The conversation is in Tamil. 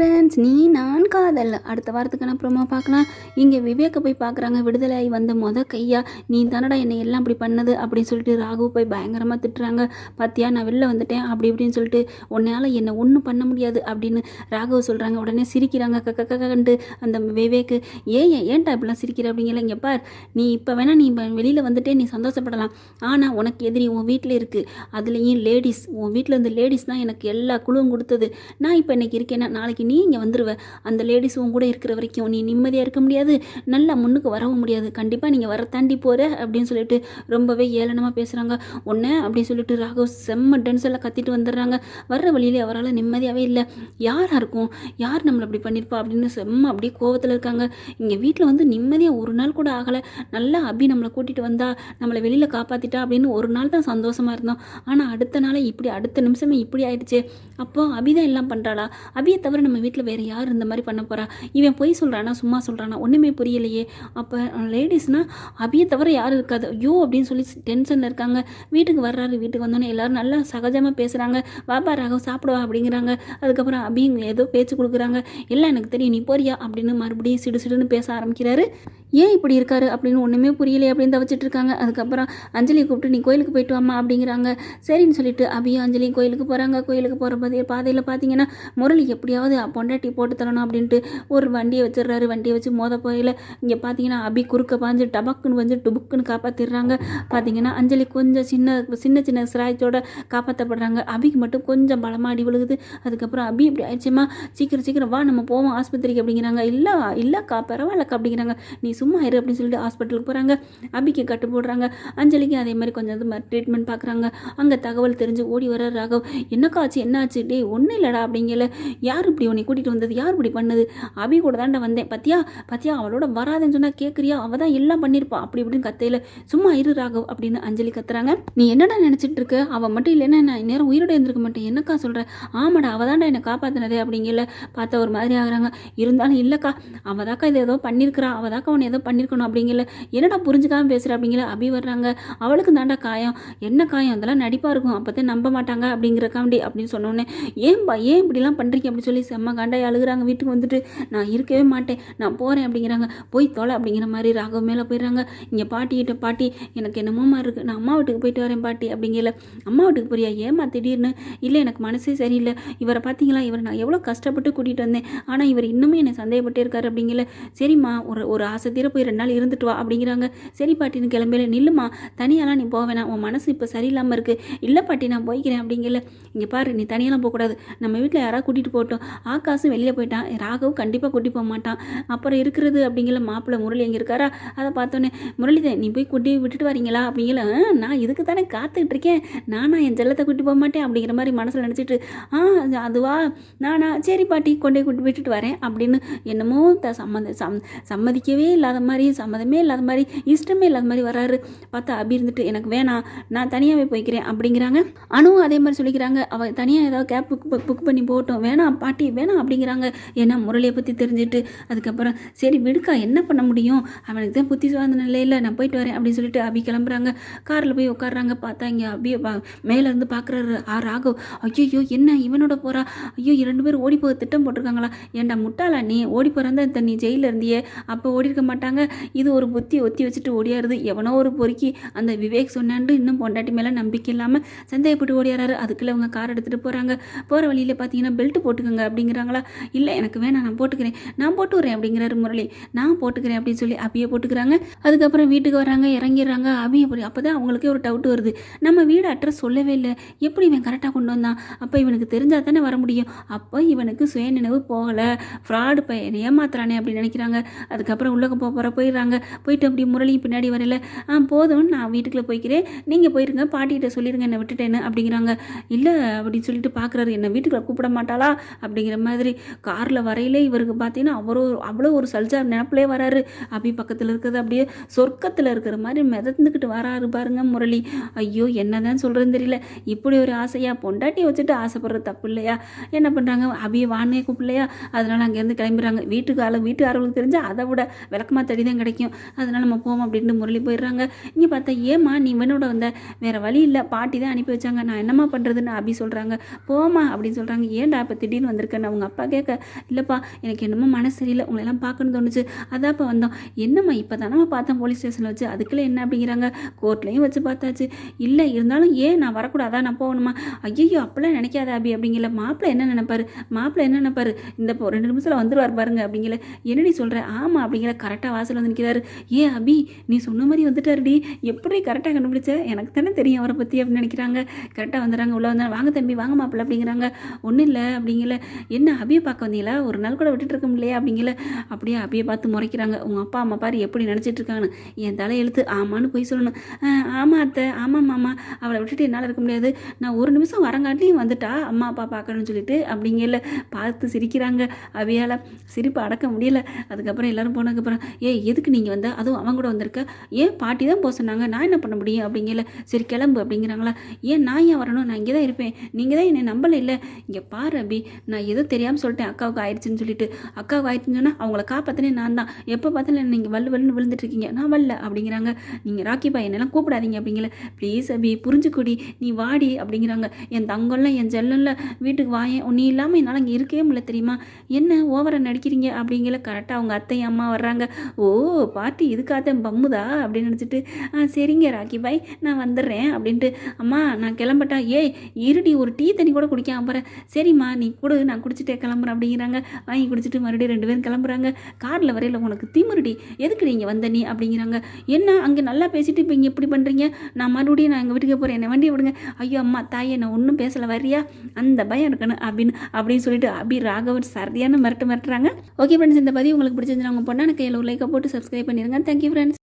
ஃப்ரெண்ட்ஸ் நீ நான் காதல். அடுத்த வாரத்துக்கான அப்புறமா பார்க்கலாம் இங்கே விவேக்கை போய் பார்க்குறாங்க விடுதலை ஆகி வந்த மொத கையா. நீ தானடா என்னை எல்லாம் இப்படி பண்ணது? அப்படின்னு சொல்லிட்டு ராகு போய் பயங்கரமாக திட்டுறாங்க. பாத்தியா நான் வெளில வந்துட்டேன் அப்படி இப்படின்னு சொல்லிட்டு உன்னால் என்னை ஒன்றும் பண்ண முடியாது அப்படின்னு ராகுவை சொல்கிறாங்க உடனே சிரிக்கிறாங்க கக்க கண்டு அந்த விவேக்கு. ஏன் ஏன்டா இப்படிலாம் சிரிக்கிற? அப்படிங்கிற இங்கே பார் நீ இப்போ வேணா நீ வெளியில் வந்துட்டே நீ சந்தோஷப்படலாம். ஆனால் உனக்கு எதிரி உன் வீட்டில் இருக்குது அதுலேயும் லேடிஸ் உன் வீட்டில் இருந்த லேடிஸ் தான் எனக்கு எல்லா குழுவும் கொடுத்தது. நான் இப்போ இன்றைக்கி இருக்கேன்னா நாளைக்கு நீ இங்கே வந்துடுவ அந்த லேடிஸ் உன் கூட இருக்கிற வரைக்கும் நீ நிம்மதியாக இருக்க முடியாது. நல்லா முன்னுக்கு வரவும் முடியாது. கண்டிப்பாக நீங்கள் வர தாண்டி போகிற அப்படின்னு சொல்லிட்டு ரொம்பவே ஏளனமாக பேசுகிறாங்க ஒன்று அப்படின்னு சொல்லிட்டு ராகவ் செம்ம டென்ஷனில் கத்திட்டு வந்துடுறாங்க. வர்ற வழியிலே அவரால் நிம்மதியாகவே இல்லை. யாராக இருக்கும்? யார் நம்மளை அப்படி பண்ணியிருப்பா அப்படின்னு செம்ம அப்படியே கோவத்தில் இருக்காங்க. இங்கே வீட்டில் வந்து நிம்மதியாக ஒரு நாள் கூட ஆகலை. நல்லா அபி நம்மளை கூட்டிகிட்டு வந்தா நம்மளை வெளியில் காப்பாற்றிட்டா அப்படின்னு ஒரு நாள் தான் சந்தோஷமாக இருந்தோம். ஆனால் அடுத்த நாளே இப்படி அடுத்த நிமிஷமே இப்படி ஆயிடுச்சு. அப்போ அபி தான் எல்லாம் பண்ணுறாளா அபியை தவிர நம்ம வீட்டில் வேறு யார் இந்த மாதிரி பண்ண போகிறா இவன் பொய் சொல்கிறானா சும்மா சொல்கிறானா ஒன்றுமே புரியலையே. அப்போ லேடிஸ்னால் அபியை தவிர யாரும் இருக்காது. ஐயோ அப்படின்னு சொல்லி டென்ஷனில் இருக்காங்க. வீட்டுக்கு வர்றாரு வீட்டுக்கு வந்தோன்னே எல்லாரும் நல்லா சகஜமாக பேசுகிறாங்க வாப்பா ராகவ் சாப்பிடுவா அப்படிங்கிறாங்க. அதுக்கப்புறம் அபி ஏதோ பேச்சு கொடுக்குறாங்க. எல்லாம் எனக்கு தெரியும் நீ போறியா? அப்படின்னு மறுபடியும் சிடு சிடுன்னு பேச ஆரம்பிக்கிறாரு. ஏன் இப்படி இருக்காரு? அப்படின்னு ஒன்றுமே புரியலையே அப்படின்னு தவச்சிட்டு இருக்காங்க. அதுக்கப்புறம் அஞ்சலியை கூப்பிட்டு நீ கோயிலுக்கு போயிட்டு வாமா அப்படிங்கிறாங்க. சரின்னு சொல்லிட்டு அபியும் அஞ்சலி கோயிலுக்கு போகிறாங்க கோயிலுக்கு போகிற பாதையில் பாதையில் பார்த்தீங்கன்னா முரளி எப்படியாவது பொண்டாட்டி போட்டு தரணும் அப்படின்ட்டு ஒரு வண்டியை வச்சிடுறாரு. வண்டியை வச்சு மோத போயில இங்கே பார்த்தீங்கன்னா அபி குறுக்க பாஞ்சு டபக்குன்னு வந்து டுபுக்குன்னு காப்பாற்றிடுறாங்க பார்த்தீங்கன்னா அஞ்சலி கொஞ்சம் சின்ன சின்ன சின்ன சிராயத்தோட காப்பாற்றப்படுறாங்க அபிக்கு மட்டும் கொஞ்சம் பலமாக அடி விழுகுது. அதுக்கப்புறம் அபி இப்படி ஆயிடுச்சுமா சீக்கிரம் சீக்கிரம் வா நம்ம போவோம் ஆஸ்பத்திரிக்கு அப்படிங்கிறாங்க. இல்லை இல்லைக்கா பரவாயில்லக்கா அப்படிங்கிறாங்க. நீ சும்மா இரு அப்படின்னு சொல்லிட்டு ஹாஸ்பிட்டலுக்கு போகிறாங்க அபிக்கு கட்டு போடுறாங்க. அஞ்சலிக்கு அதே மாதிரி கொஞ்சம் இது மாதிரி ட்ரீட்மெண்ட் பார்க்குறாங்க அங்கே தகவல் தெரிஞ்சு ஓடி வர ராகவ். என்னக்கா ஆச்சு? என்ன ஆச்சு? டேய் ஒன்றும் இல்லைடா அப்படிங்கல. யார் இப்படி உன்னை கூட்டிகிட்டு வந்தது யார் இப்படி பண்ணது? அபி கூட தாண்டா வந்தேன். பத்தியா? பத்தியா அவளோட வராதுன்னு சொன்னால் கேட்குறியா அவள் தான் எல்லாம் பண்ணியிருப்பா அப்படி இப்படின்னு கத்தையில் சும்மா இரு ராகவ் அப்படின்னு அஞ்சலி கத்துறாங்க. நீ என்னடா நினச்சிட்டு இருக்க அவள் மட்டும் இல்லைன்னா நான் நேரம் உயிரோட இருந்திருக்க மாட்டேன். என்னக்கா சொல்கிறேன் ஆமாடா அவள் தாண்டா என்னை காப்பாற்றினதே அப்படிங்கல பார்த்தா ஒரு மாதிரி ஆகுறாங்க. இருந்தாலும் இல்லைக்கா அவள் தாக்கா இது ஏதோ பண்ணியிருக்கிறா அவள் தாக்கா உன்னை ஏதோ பண்ணியிருக்கணும் அப்படிங்கல என்னடா புரிஞ்சுக்காம பேசுகிற அப்படிங்கிற அபி வர்றாங்க. அவளுக்கு தாண்டா காயம். என்ன காயம்? அதெல்லாம் நடிப்பாக இருக்கும். அப்போ தான் நம்ப மாட்டாங்க அப்படிங்கிறக்காண்டி அப்படின்னு சொன்னோன்னே ஏன்பா ஏன் இப்படிலாம் பண்ணுறீங்க அப்படின்னு சொல்லி செம்ம காண்டாய் அழுகுறாங்க. வீட்டுக்கு வந்துட்டு நான் இருக்கவே மாட்டேன். நான் போகிறேன் அப்படிங்கிறாங்க. போய் தொலை அப்படிங்கிற மாதிரி ராகவ் மேலே போயிடுறாங்க. இங்கே பாட்டிக்கிட்ட பாட்டி எனக்கு என்னமோ மாதிரி இருக்குது நான் அம்மா வீட்டுக்கு போயிட்டு வரேன் பாட்டி அப்படிங்கல. அம்மா வீட்டுக்கு போறியா? ஏமா திடீர்னு? இல்லை எனக்கு மனசே சரியில்லை. இவரை பார்த்தீங்களா இவரை நான் எவ்வளோ கஷ்டப்பட்டு கூட்டிகிட்டு வந்தேன். ஆனால் இவர் இன்னுமே என்னை சந்தேகப்பட்டே இருக்காரு அப்படிங்கல. சரிம்மா ஒரு ஒரு ஆசை தீர போய் ரெண்டு நாள் இருந்துட்டு வா அப்படிங்கிறாங்க. சரி பாட்டின்னு கிளம்பல. நில்லுமா தனியாலாம் நீ போக வேணாம். உன் மனசு இப்போ சரியில்லாமல் இருக்குது இல்லை பாட்டி நான் போய்க்கிறேன் அப்படிங்கல. இங்கே பாரு நீ தனியெல்லாம் போகக்கூடாது. நம்ம வீட்டில் யாராவது கூட்டிகிட்டு போகட்டும். ஆகாசும் வெளியில் போயிட்டான். ராகவும் கண்டிப்பாக கூட்டி போக மாட்டான். அப்புறம் இருக்கிறது அப்படிங்கிற மாப்பிள்ளை முரளி எங்கே இருக்காரா? அதை பார்த்தோன்னே முரளிதே நீ போய் கூட்டி விட்டுட்டு வரீங்களா? அப்படிங்கிற "ஆ, நான் இதுக்கு தானே காத்துக்கிட்டு இருக்கேன். நானா என் செல்லத்தை கூட்டி போக மாட்டேன். அப்படிங்கிற மாதிரி மனசில் நினச்சிட்டு ஆ அதுவா? நானா? சரி பாட்டி கொண்டே கூட்டி விட்டுட்டு வரேன். அப்படின்னு என்னமோ த சம்மந்த சம் சம்மதிக்கவே இல்லாத மாதிரி சம்மதமே இல்லாத மாதிரி இஷ்டமே இல்லாத மாதிரி வராரு பார்த்தா அபி இருந்துட்டு எனக்கு வேணாம். நான் தனியாகவே போய்க்கிறேன். அப்படிங்கிறாங்க. அணுவும் அதே மாதிரி சொல்லிக்கிறாங்க. அவள் தனியாக ஏதாவது கேப் புக் புக் பண்ணி போகட்டும். வேணாம் பாட்டி வேணாம் அப்படிங்கிறாங்க. ஏன்னா முரளியை பற்றி தெரிஞ்சுட்டு அதுக்கப்புறம் சரி விடுக்கா என்ன பண்ண முடியும்? அவனுக்கு தான் புத்தி சுவாந்த நிலையில் நான் போயிட்டு வரேன் அப்படின்னு சொல்லிட்டு அபி கிளம்புறாங்க. காரில் போய் உட்காடுறாங்க பார்த்தா இங்கே அபி பா மேலேருந்து பார்க்குறாரு ஆ ராகவ். ஐயோ என்ன? இவனோட போகிறா ஐயோ ரெண்டு பேரும் ஓடி போக திட்டம் போட்டிருக்காங்களா? ஏன்டா முட்டாளா நீ? ஓடி போகிறதா இந்த நீ ஜெயிலில் இருந்தியே. அப்போ ஓடி இருக்க மாட்டாங்க. இது ஒரு புத்தி ஒத்தி வச்சுட்டு ஓடியாருது. எவனோ ஒரு பொறுக்கி. அந்த விவேக் சொன்னாண்டு இன்னும் பொண்டாட்டி மேலே நம்பிக்கை இல்லாமல் சந்தேகப்பட்டு ஓடியாராரு. அதுக்குள்ளே அவங்க கார் எடுத்துகிட்டு போகிறாங்க போகிற வழியில் பார்த்தீங்கன்னா பெல்ட் போட்டுக்கோங்க அப்படிங்கிறாங்களா? இல்லை எனக்கு வேணாம் நான் போட்டுக்கிறேன். நான் போட்டு வரேன் அப்படிங்கிறாரு முரளி. நான் போட்டுக்கிறேன் அப்படின்னு சொல்லி அபியை போட்டுக்கிறாங்க. அதுக்கப்புறம் வீட்டுக்கு வராங்க இறங்கிடுறாங்க. அபி அப்படி அப்போ தான் அவங்களுக்கே ஒரு டவுட் வருது. நம்ம வீடு அட்ரஸ் சொல்லவே இல்லை. எப்படி இவன் கரெக்டாக கொண்டு வந்தான்? அப்போ இவனுக்கு தெரிஞ்சால் தானே வர முடியும். அப்போ இவனுக்கு சுயநினைவு போகலை. ஃப்ராடு பையன் ஏமாத்துறானே அப்படின்னு நினைக்கிறாங்க. அதுக்கப்புறம் உள்ளே போக போகிற போயிடுறாங்க. போயிட்டு அப்படி முரளி பின்னாடி வரல. ஆ போதும் நான் வீட்டுக்குள்ளே போய்க்கிறேன். நீங்கள் போயிருங்க பாட்டிகிட்ட சொல்லிடுங்க என்னை விட்டுட்டேன்னு அப்படிங்கிறாங்க. இல்லை அப்படின்னு சொல்லிட்டு பார்க்குறாரு என்னை வீட்டுக்குள்ளே கூப்பிட மாட்டாளா? அப்படிங்கிற மாதிரி காரில் வரையிலே இவருக்கு பார்த்தீங்கன்னா அவரோ அவ்வளோ ஒரு சல்ஜா நினப்பிலே வராரு. அப்படி பக்கத்தில் இருக்கிறது அப்படியே சொர்க்கத்தில் இருக்கிற மாதிரி மிதந்துக்கிட்டு வராரு பாருங்க முரளி. ஐயோ என்னதான் சொல்கிறேன்னு தெரியல. இப்படி ஒரு ஆசையாக பொண்டாட்டி வச்சுட்டு ஆசைப்படுறது தப்பு இல்லையா? என்ன பண்ணுறாங்க அபியை வானே கூப்பிடலையா? அதனால் அங்கேருந்து கிளம்பிடுறாங்க. வீட்டுக்கு ஆளு வீட்டுக்காரங்களுக்கு தெரிஞ்சால் அதை விட விளக்கமாக தடி தான் கிடைக்கும். அதனால் நம்ம போவோம் அப்படின்ட்டு முரளி போயிடுறாங்க. இங்கே பார்த்தா ஏம்மா நீ இவனோட வந்த? வேறு வழி இல்லை. பாட்டி தான் அனுப்பி வச்சாங்க. நான் என்னம்மா பண்ணுறதுன்னு அபி சொல்கிறாங்க போமா அப்படின்னு சொல்கிறாங்க ஏன்டா இப்போ திடீர்னு வந்திருக்க? இருக்கேன் அவங்க அப்பா கேட்க இல்லைப்பா எனக்கு என்னமோ மனசு சரியில்லை. உங்களெல்லாம் பார்க்கணும்னு தோணுச்சு. அதான்ப்பா வந்தோம். என்னம்மா இப்போ தானே பார்த்தேன் போலீஸ் ஸ்டேஷனில் வச்சு. அதுக்குள்ளே என்ன அப்படிங்கிறாங்க? கோர்ட்லேயும் வச்சு பார்த்தாச்சு. இல்லை இருந்தாலும் ஏன் நான் வரக்கூடாதா? நான் போகணுமா? ஐயோ அப்பெல்லாம் நினைக்காத அபி அப்படிங்கல. மாப்பிள்ளை என்ன நினைப்பாரு? மாப்பிள்ளை என்ன நினைப்பாரு? இந்த இப்போ ரெண்டு நிமிஷத்தில் வந்துருவார் பாருங்க அப்படிங்கல. என்னடி சொல்கிற ஆமாம் அப்படிங்கிற கரெக்டாக வாசல் வந்து நிற்கிறாரு ஏ அபி நீ சொன்ன மாதிரி வந்துட்டாருடி. எப்படி கரெக்டாக கண்டுபிடிச்ச? எனக்கு தானே தெரியும் அவரை பற்றி அப்படின்னு நினைக்கிறாங்க. கரெக்டாக வந்துடுறாங்க. உள்ளே வந்தாங்க. வாங்க தம்பி வாங்க மாப்பிள்ள அப்படிங்கிறாங்க. ஒன்றும் இல்லை அப்படிங்கல. என்ன அபியை பார்க்க வந்தீங்களா? ஒரு நாள் கூட விட்டுட்டு இருக்க முடியலையா? அப்படிங்கிற அப்படியே அபியை பார்த்து முறைக்கிறாங்க. உங்கள் அப்பா அம்மா பாரு எப்படி நினச்சிட்டு இருக்காங்கன்னு என் தலை எழுத்து ஆமான்னு போய் சொல்லணும். ஆமாம் அத்தை. ஆமாம் மாமா. அவளை விட்டுட்டு என்னால் இருக்க முடியாது. நான் ஒரு நிமிஷம் வரங்காட்டிலையும் வந்துட்டா அம்மா அப்பா பார்க்கணும்னு சொல்லிட்டு அப்படிங்கல. பார்த்து சிரிக்கிறாங்க அவையால். சிரிப்பு அடக்க முடியல. அதுக்கப்புறம் எல்லாரும் போனதுக்கப்புறம் ஏ எதுக்கு நீங்கள் வந்தால் அதுவும் அவன் கூட வந்திருக்க. ஏன் பாட்டி தான் போக சொன்னாங்க? நான் என்ன பண்ண முடியும்? அப்படிங்கல. சரி கிளம்பு அப்படிங்கிறாங்களா. ஏன் நான் ஏன் வரணும்? நான் இங்கே தான் இருப்பேன். நீங்கள் தான் என்னை நம்பலை இல்லை. இங்கே பாரு அபி. நான் எது ஏதோ தெரியாமல் சொல்லிட்டேன் அக்காவுக்கு ஆயிடுச்சுன்னு சொல்லிட்டு. அக்காவுக்கு ஆயிடுச்சுன்னு சொன்னால் அவங்கள காப்பாற்றினே நான் தான். எப்போ பார்த்தாலும் நீங்கள் வல்லு வல்லுன்னு விழுந்துட்டு இருக்கீங்க நான் வரல அப்படிங்கிறாங்க. நீங்கள் ராக்கி பாய் என்னெல்லாம் கூப்பிடாதீங்க அப்படிங்கல. ப்ளீஸ் அபி புரிஞ்சுக்கொடி. நீ வாடி அப்படிங்கிறாங்க. என் தங்கம்லாம் என் ஜெல்லம்ல வீட்டுக்கு வாயேன் நீ இல்லாமல் என்னால் இங்கே இருக்கவே முடியல தெரியுமா? என்ன ஓவராக நடிக்கிறீங்க அப்படிங்கிற கரெக்டாக அவங்க அத்தை அம்மா வர்றாங்க. ஓ பாட்டி இதுக்காக பம்முதா அப்படின்னு நினச்சிட்டு ஆ சரிங்க ராக்கி பாய் நான் வந்துடுறேன் அப்படின்ட்டு. அம்மா நான் கிளம்பட்டா ஏய் இருடி ஒரு டீ தண்ணி கூட குடிக்காம போகிறேன் சரிம்மா நீ கொடு நான் குடிச்சிட்டே கிளம்புறேன் அப்படிங்கிறாங்க. வாங்கி குடிச்சிட்டு மறுபடியும் ரெண்டு பேரும் கிளம்புறாங்க. காரில் வரையில் உனக்கு திமிருடி. எதுக்கு நீங்கள் வந்த நீ அப்படிங்கிறாங்க. என்ன? அங்கே நல்லா பேசிட்டு இப்போ இங்கே இப்படி பண்ணுறீங்க நான் மறுபடியும் நான் எங்கள் வீட்டுக்கு போகிறேன் என்னை வண்டியை விடுங்க ஐயோ அம்மா தாயே நான் ஒன்றும் பேசலை வரியா அந்த பயம் இருக்கணும் அப்படின்னு அப்படின்னு சொல்லிட்டு அபி ராகவன் சரியான மிரட்டு மிரட்டுறாங்க. ஓகே ஃப்ரெண்ட்ஸ் இந்த பதிவு உங்களுக்கு பிடிச்சிருந்தாங்க உங்கள் எனக்கு கையில் ஒரு லைக்கை போட்டு சப்ஸ்கிரைப் பண்ணிடுங்க தேங்க்யூ ஃப்ரெண்ட்ஸ்